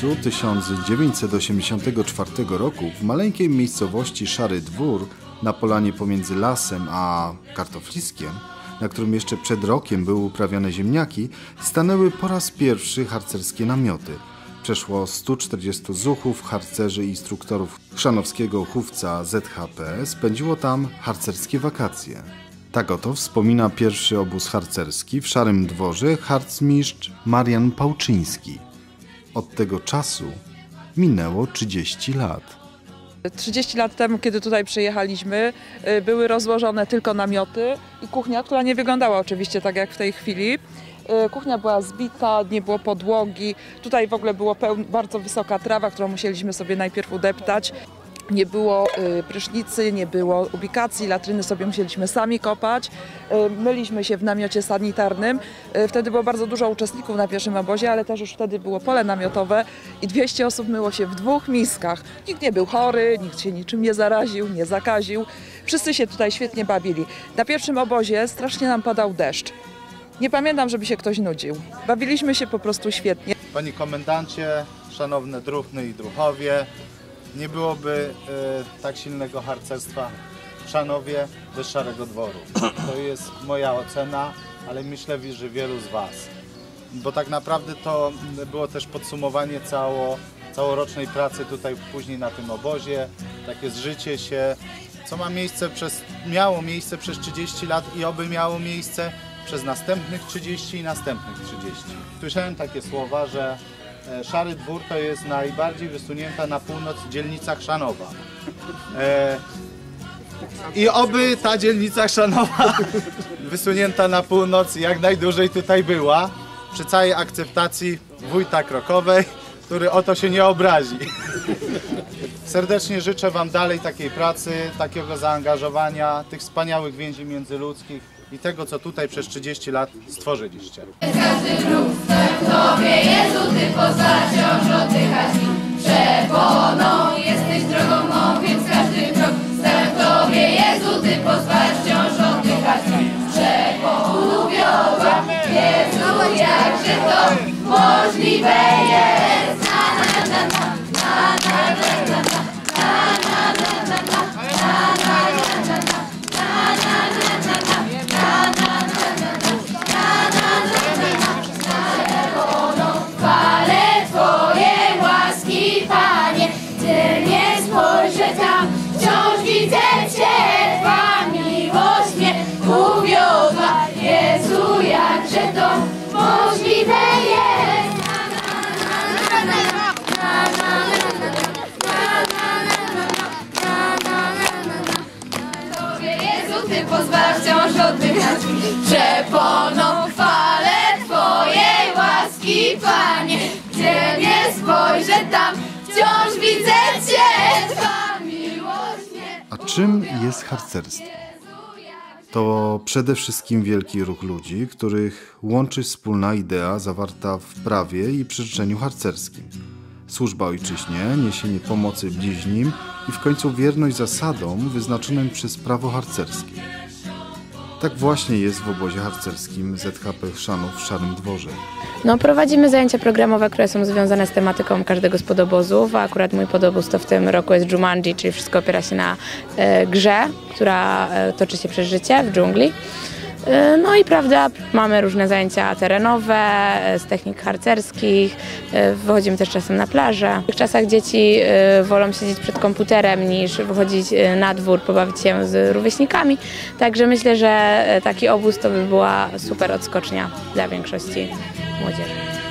czerwcu 1984 roku w maleńkiej miejscowości Szary Dwór na polanie pomiędzy lasem a kartofliskiem, na którym jeszcze przed rokiem były uprawiane ziemniaki, stanęły po raz pierwszy harcerskie namioty. Przeszło 140 zuchów, harcerzy i instruktorów chrzanowskiego chówca ZHP spędziło tam harcerskie wakacje. Tak oto wspomina pierwszy obóz harcerski w Szarym Dworze harcmistrz Marian Pałczyński. Od tego czasu minęło 30 lat. 30 lat temu, kiedy tutaj przyjechaliśmy, y, były rozłożone tylko namioty i kuchnia, która nie wyglądała oczywiście tak jak w tej chwili. Y, Kuchnia była zbita, nie było podłogi. Tutaj w ogóle pełn, bardzo wysoka trawa, którą musieliśmy sobie najpierw udeptać. Nie było y, prysznicy, nie było ubikacji, latryny sobie musieliśmy sami kopać. Y, myliśmy się w namiocie sanitarnym. Y, wtedy było bardzo dużo uczestników na pierwszym obozie, ale też już wtedy było pole namiotowe i 200 osób myło się w dwóch miskach. Nikt nie był chory, nikt się niczym nie zaraził, nie zakaził. Wszyscy się tutaj świetnie bawili. Na pierwszym obozie strasznie nam padał deszcz. Nie pamiętam, żeby się ktoś nudził. Bawiliśmy się po prostu świetnie. Panie komendancie, szanowne druhny i druhowie, nie byłoby e, tak silnego harcerstwa w Szanowie bez Szarego Dworu. To jest moja ocena, ale myślę, że wielu z Was. Bo tak naprawdę to było też podsumowanie cało, całorocznej pracy tutaj później na tym obozie, takie zżycie się, co ma miejsce przez, miało miejsce przez 30 lat i oby miało miejsce przez następnych 30 i następnych 30. Słyszałem takie słowa, że Szary Dwór to jest najbardziej wysunięta na północ dzielnica Chrzanowa. E, I oby ta dzielnica Chrzanowa wysunięta na północ jak najdłużej tutaj była, przy całej akceptacji wójta Krokowej, który o to się nie obrazi. Serdecznie życzę Wam dalej takiej pracy, takiego zaangażowania, tych wspaniałych więzi międzyludzkich i tego, co tutaj przez 30 lat stworzyliście. Wciąż oddychasz mi Przeponą jesteś drogą mą, więc każdy krok stawiam Tobie. Jezu, Ty pozwalasz wciąż oddychać. Mi Przeponą wioła, Jezu, jakże to możliwe jest Jezu, Ty pozwalasz wciąż oddychać Przeponą chwalę Twojej łaski, Panie Gdzie nie spojrzę tam, wciąż widzę Cię Twa miłość mnie A czym jest harcerstwo? To przede wszystkim wielki ruch ludzi, których łączy wspólna idea zawarta w prawie i przyrzeczeniu harcerskim. Służba ojczyźnie, niesienie pomocy bliźnim i w końcu wierność zasadom wyznaczonym przez prawo harcerskie. Tak właśnie jest w obozie harcerskim ZHP Chrzanów w Szarym Dworze. No, prowadzimy zajęcia programowe, które są związane z tematyką każdego z podobozów, a akurat mój podobóz to w tym roku jest Jumanji, czyli wszystko opiera się na e, grze, która e, toczy się przez życie w dżungli. E, No i prawda, mamy różne zajęcia terenowe, e, z technik harcerskich, e, wychodzimy też czasem na plażę. W tych czasach dzieci wolą siedzieć przed komputerem niż wychodzić na dwór, pobawić się z rówieśnikami, także myślę, że taki obóz to by była super odskocznia dla większości młodzieży.